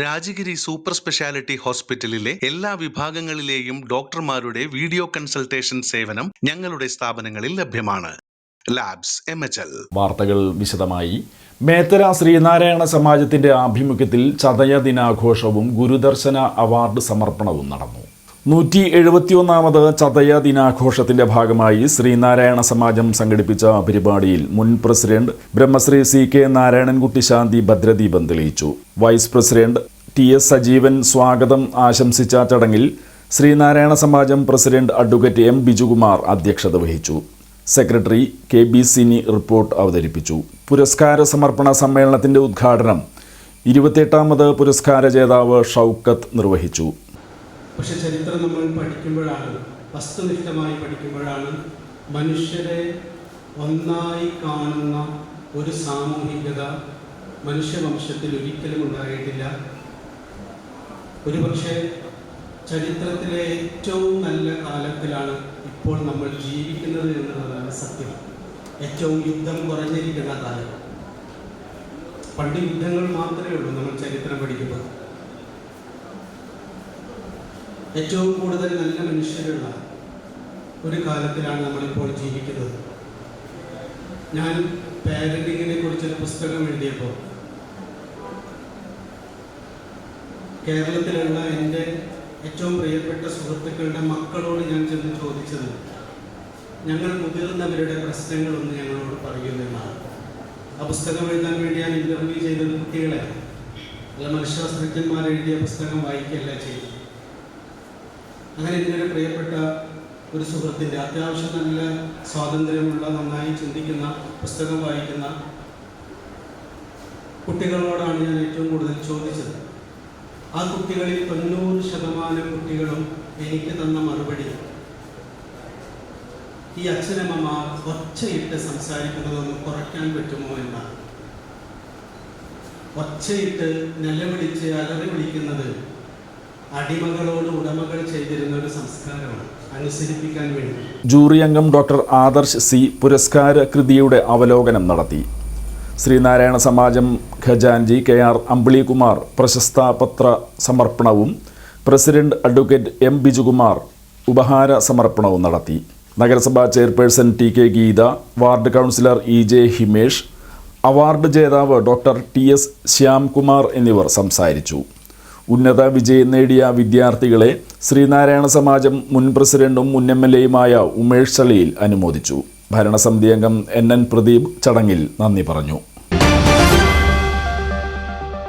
Rajagiri super speciality ഹോസ്പിറ്റലിലെ എല്ലാ വിഭാഗങ്ങളിലെയും ഡോക്ടർമാരുടെ വീഡിയോ കൺസൾട്ടേഷൻ സേവനം ഞങ്ങളുടെ സ്ഥാപനങ്ങളിൽ ലഭ്യമാണ്. Labs M H L. വാർത്തകൾ വിശദമായി. മേത്തര ശ്രീനാരായണ സമാജത്തിന്റെ ആഭിമുഖ്യത്തിൽ ചതയ ദിനാഘോഷവും ഗുരുദർശന അവാർഡ് സമർപ്പണവും നടന്നു. നൂറ്റി എഴുപത്തിയൊന്നാമത് ചതയ ദിനാഘോഷത്തിന്റെ ഭാഗമായി ശ്രീനാരായണ സമാജം സംഘടിപ്പിച്ച പരിപാടിയിൽ മുൻ president Brahmasri C K Narayanankutty Shanti ഭദ്രദീപം തെളിയിച്ചു. Vice president T S Sajeevan സ്വാഗതം ആശംസിച്ച ചടങ്ങിൽ Sreenarayana Samajam president advocate M Bijukumar അധ്യക്ഷത വഹിച്ചു. Secretary K B Sini report അവതരിപ്പിച്ചു. പുരസ്കാര സമർപ്പണ സമ്മേളനത്തിന്റെ ഉദ്ഘാടനം ഇരുപത്തിയെട്ടാമത് പുരസ്കാര ജേതാവ് ഷൗക്കത്ത് നിർവഹിച്ചു. പക്ഷെ ചരിത്രം നമ്മൾ പഠിക്കുമ്പോഴാണ് വസ്തുനിഷ്ഠമായി പഠിക്കുമ്പോഴാണ് മനുഷ്യരെ ഒന്നായി കാണുന്ന ഒരു സാമൂഹികത മനുഷ്യവംശത്തിൽ ഒരിക്കലും ഉണ്ടായിട്ടില്ല. ഒരുപക്ഷെ ചരിത്രത്തിലെ ഏറ്റവും നല്ല കാലത്തിലാണ് ഇപ്പോൾ നമ്മൾ ജീവിക്കുന്നത് എന്നുള്ളതാണ് സത്യം. ഏറ്റവും യുദ്ധം കുറഞ്ഞിരിക്കുന്ന കാലം. പണ്ട് യുദ്ധങ്ങൾ മാത്രമേ ഉള്ളൂ നമ്മൾ ചരിത്രം പഠിക്കുമ്പോൾ. ഏറ്റവും കൂടുതൽ നല്ല മനുഷ്യരുള്ള ഒരു കാലത്തിലാണ് നമ്മളിപ്പോൾ ജീവിക്കുന്നത്. ഞാൻ പാരന്റിങ്ങിനെ കുറിച്ചൊരു പുസ്തകം എഴുതിയപ്പോൾ കേരളത്തിലുള്ള എന്റെ ഏറ്റവും പ്രിയപ്പെട്ട സുഹൃത്തുക്കളുടെ മക്കളോട് ഞാൻ ചെന്ന് ചോദിച്ചത് ഞങ്ങൾ മുതിർന്നവരുടെ പ്രശ്നങ്ങളൊന്ന് ഞങ്ങളോട് പറയുമെന്നാണ് ആ പുസ്തകം എഴുതാൻ വേണ്ടി ഞാൻ ഇന്റർവ്യൂ ചെയ്തത് കുട്ടികളെ അല്ല മനഃശാസ്ത്രജ്ഞന്മാർ എഴുതിയ പുസ്തകം വായിക്കുകയല്ല ചെയ്തത്. അങ്ങനെ ഇതിനൊരു പ്രിയപ്പെട്ട ഒരു സുഹൃത്തിന്റെ അത്യാവശ്യം നല്ല സ്വാതന്ത്ര്യമുള്ള നന്നായി ചിന്തിക്കുന്ന പുസ്തകം വായിക്കുന്ന കുട്ടികളോടാണ് ഞാൻ ഏറ്റവും കൂടുതൽ ചോദിച്ചത്. ആ കുട്ടികളിൽ തൊണ്ണൂറ് ശതമാനം കുട്ടികളും എനിക്ക് തന്ന മറുപടി. ഈ അച്ഛനമ്മമാർ ഒച്ചയിട്ട് സംസാരിക്കുന്നതൊന്ന് കുറയ്ക്കാൻ പറ്റുമോ എന്നാണ്. ഒച്ചയിട്ട് നിലവിളിച്ച് അലറി വിളിക്കുന്നത് അടിമകളോട് ഉടമകൾ ചെയ്തിരുന്ന ഒരു സംസ്കാരമാണ്. അനുസരിപ്പിക്കാൻ വേണ്ടി. ജൂറി അംഗം ഡോക്ടർ ആദർശ് സി പുരസ്കാര കൃതിയുടെ അവലോകനം നടത്തി. ശ്രീനാരായണ സമാജം ഖജാൻജി കെ ആർ അമ്പിളികുമാർ പ്രശസ്ത പത്ര സമർപ്പണവും പ്രസിഡന്റ് അഡ്വക്കേറ്റ് എം ബിജുകുമാർ ഉപഹാര സമർപ്പണവും നടത്തി. നഗരസഭാ chairperson T K Geetha ward councillor E J Himesh award ജേതാവ് ഡോക്ടർ ടി എസ് ശ്യാംകുമാർ എന്നിവർ സംസാരിച്ചു. ഉന്നത വിജയം നേടിയ വിദ്യാർത്ഥികളെ ശ്രീനാരായണ സമാജം മുൻ പ്രസിഡന്റും മുൻ എം എൽ എയുമായ ഉമേഷ് ചളിയിൽ അനുമോദിച്ചു. ഭരണസമിതി അംഗം എൻ എൻ പ്രദീപ് ചടങ്ങിൽ നന്ദി പറഞ്ഞു.